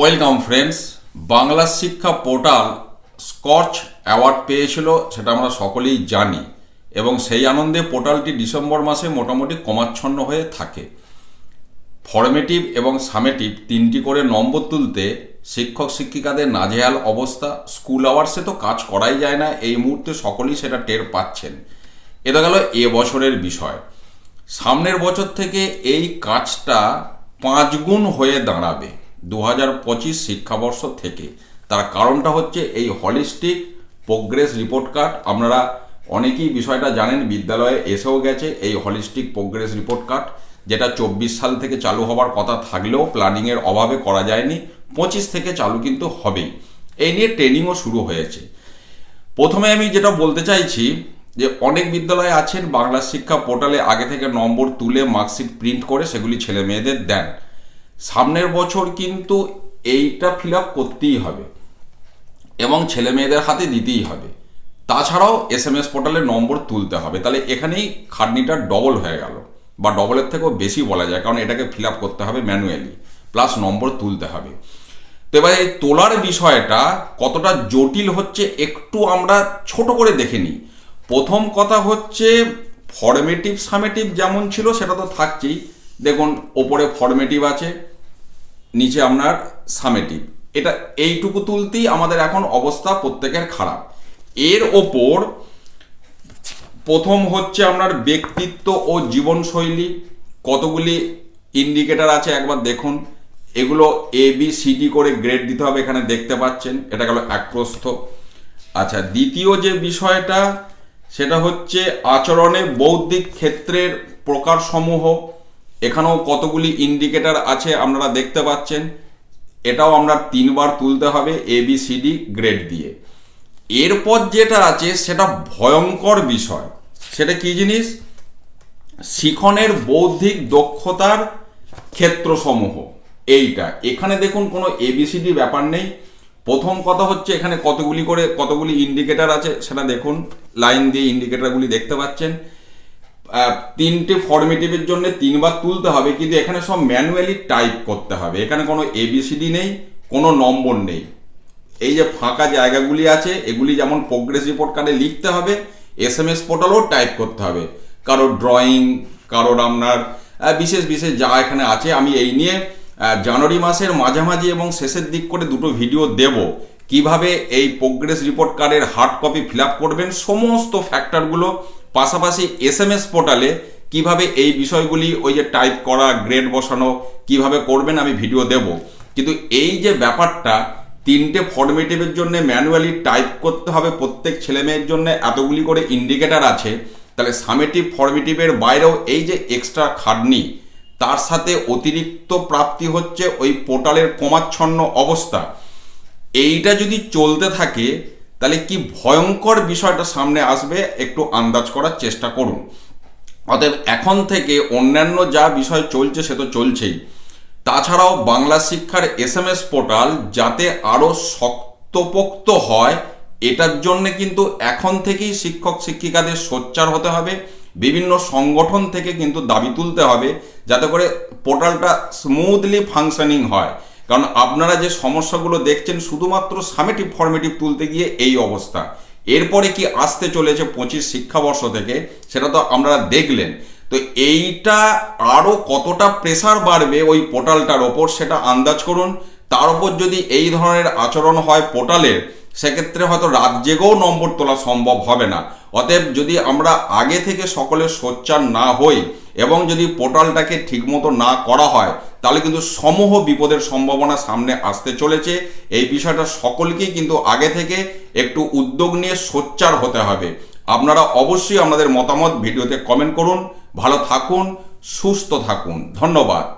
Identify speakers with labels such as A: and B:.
A: Welcome friends Bangla শিক্ষা portal Scotch award পেয়েছিল, সেটা আমরা সকলেই জানি। এবং সেই আনন্দে পোর্টালটি ডিসেম্বর মাসে মোটামুটি কমাচ্ছন্ন হয়ে থাকে। ফর্মেটিভ এবং সামেটিভ তিনটি করে নম্বর তুলতে শিক্ষক শিক্ষিকাদের নাজেহাল অবস্থা স্কুল আওয়ার্সে তো কাজ করাই যায় না, এই মুহূর্তে সকলেই সেটা টের পাচ্ছেন। এটা গেল এ বছরের বিষয়। সামনের বছর থেকে এই কাজটা পাঁচগুণ হয়ে দাঁড়াবে। দু হাজার পঁচিশ শিক্ষাবর্ষ থেকে। তার কারণটা হচ্ছে এই হলিস্টিক প্রোগ্রেস রিপোর্ট কার্ড আপনারা অনেকেই বিষয়টা জানেন, বিদ্যালয়ে এসেও গেছে এই হলিস্টিক প্রোগ্রেস রিপোর্ট কার্ড যেটা চব্বিশ সাল থেকে চালু হওয়ার কথা থাকলেও প্ল্যানিংয়ের অভাবে করা যায়নি। পঁচিশ থেকে চালু কিন্তু হবেই। এই নিয়ে ট্রেনিংও শুরু হয়েছে। প্রথমে আমি যেটা বলতে চাইছি যে অনেক বিদ্যালয়ে আছেন, বাংলা শিক্ষা পোর্টালে আগে থেকে নম্বর তুলে মার্কশিট প্রিন্ট করে সেগুলি ছেলে মেয়েদের দেন। সামনের বছর কিন্তু এইটা ফিল আপ করতেই হবে এবং ছেলে মেয়েদের হাতে দিতেই হবে। তাছাড়াও এস এম এস পোর্টালে নম্বর তুলতে হবে। তাহলে এখানেই খাটনিটা ডবল হয়ে গেল বা ডবলের থেকেও বেশি বলা যায়, কারণ এটাকে ফিল আপ করতে হবে ম্যানুয়ালি প্লাস নম্বর তুলতে হবে। তো এবার এই তোলার বিষয়টা কতটা জটিল হচ্ছে একটু আমরা ছোট করে দেখে নিই। প্রথম কথা হচ্ছে ফর্মেটিভ সামেটিভ যেমন ছিল সেটা তো থাকছেই। দেখুন, ওপরে ফর্মেটিভ আছে নিচে আপনার সামেটিভ এটা এইটুকু তুলতেই আমাদের এখন অবস্থা প্রত্যেকের খারাপ। এর ওপর প্রথম হচ্ছে আপনার ব্যক্তিত্ব ও জীবনশৈলী। কতগুলি ইন্ডিকেটার আছে একবার দেখুন। এগুলো এ বি সি ডি করে গ্রেড দিতে হবে, এখানে দেখতে পাচ্ছেন। এটা গেল এক প্রস্থ আচ্ছা দ্বিতীয় যে বিষয়টা, সেটা হচ্ছে আচরণে বৌদ্ধিক ক্ষেত্রের প্রকারসমূহ। এখানেও কতগুলি ইন্ডিকেটর আছে আপনারা দেখতে পাচ্ছেন। এটাও আমরা তিনবার তুলতে হবে A B C D grade দিয়ে। এরপর যেটা আছে, সেটা ভয়ঙ্কর বিষয়। সেটা কি জিনিস? শিখনের বৌদ্ধিক দক্ষতার ক্ষেত্রসমূহ। এইটা। এখানে দেখুন কোনো এবিসিডি ব্যাপার নেই। প্রথম কথা হচ্ছে এখানে কতগুলি করে, কতগুলি ইন্ডিকেটর আছে সেটা দেখুন। লাইন দিয়ে ইন্ডিকেটরগুলি দেখতে পাচ্ছেন। তিনটে ফর্মেটিভের জন্য তিনবার তুলতে হবে, কিন্তু এখানে সব ম্যানুয়ালি টাইপ করতে হবে। এখানে কোনো এবিসিডি নেই, কোনো নম্বর নেই। এই যে ফাঁকা জায়গাগুলি আছে, এগুলি যেমন প্রোগ্রেস রিপোর্ট কার্ডে লিখতে হবে এস এম এস পোর্টালও টাইপ করতে হবে। কারোর ড্রয়িং কারোর আপনার বিশেষ বিশেষ যা এখানে আছে, আমি এই নিয়ে জানুয়ারি মাসের মাঝামাঝি এবং শেষের দিক করে দুটো ভিডিও দেব। কীভাবে এই প্রোগ্রেস রিপোর্ট কার্ডের হার্ড কপি ফিল আপ করবেন, সমস্ত ফ্যাক্টরগুলো পাশাপাশি এস এম এস পোর্টালে কীভাবে এই বিষয়গুলি ওই যে টাইপ করা গ্রেড বসানো, কীভাবে করবেন আমি ভিডিও দেব। কিন্তু এই যে ব্যাপারটা, তিনটে ফর্মেটিভের জন্য ম্যানুয়ালি টাইপ করতে হবে প্রত্যেক ছেলে মেয়ের জন্য, এতগুলি করে ইন্ডিকেটার আছে, তাহলে সামেটিভ ফর্মেটিভের বাইরেও এই যে এক্সট্রা খাটনি, তার সাথে অতিরিক্ত প্রাপ্তি হচ্ছে ওই পোর্টালের কমাচ্ছন্ন অবস্থা। এইটা যদি চলতে থাকে তাহলে কি ভয়ঙ্কর বিষয়টা সামনে আসবে? একটু আন্দাজ করার চেষ্টা করুন। অতএব এখন থেকে অন্যান্য যা বিষয় চলছে সে তো চলছেই। তাছাড়াও বাংলা শিক্ষার এস এম এস পোর্টাল যাতে আরও শক্তপোক্ত হয়, এটার জন্য কিন্তু এখন থেকেই শিক্ষক শিক্ষিকাদের সোচ্চার হতে হবে। বিভিন্ন সংগঠন থেকে কিন্তু দাবি তুলতে হবে যাতে করে পোর্টালটা স্মুথলি ফাংশনিং হয়। কারণ আপনারা যে সমস্যাগুলো দেখছেন শুধুমাত্র সামেটিভ ফর্মেটিভ তুলতে গিয়ে এই অবস্থা। এরপরে কি আসতে চলেছে পঁচিশ শিক্ষাবর্ষ থেকে, সেটা তো আপনারা দেখলেন। তো এইটা আরও কতটা প্রেসার বাড়বে ওই পোর্টালটার ওপর সেটা আন্দাজ করুন। তার উপর যদি এই ধরনের আচরণ হয় পোর্টালের, সেক্ষেত্রে হয়তো রাত জেগেও নম্বর তোলা সম্ভব হবে না। অতএব যদি আমরা আগে থেকে সকলে সোচ্চার না হই এবং যদি পোর্টালটাকে ঠিকমতো না করা হয় তাহলে কিন্তু সমূহ বিপদের সম্ভাবনা সামনে আসতে চলেছে। এই বিষয়টা সকলকেই কিন্তু আগে থেকে একটু উদ্যোগ নিয়ে সোচ্চার হতে হবে। আপনারা অবশ্যই আপনাদের মতামত ভিডিওতে কমেন্ট করুন। ভালো থাকুন, সুস্থ থাকুন। ধন্যবাদ।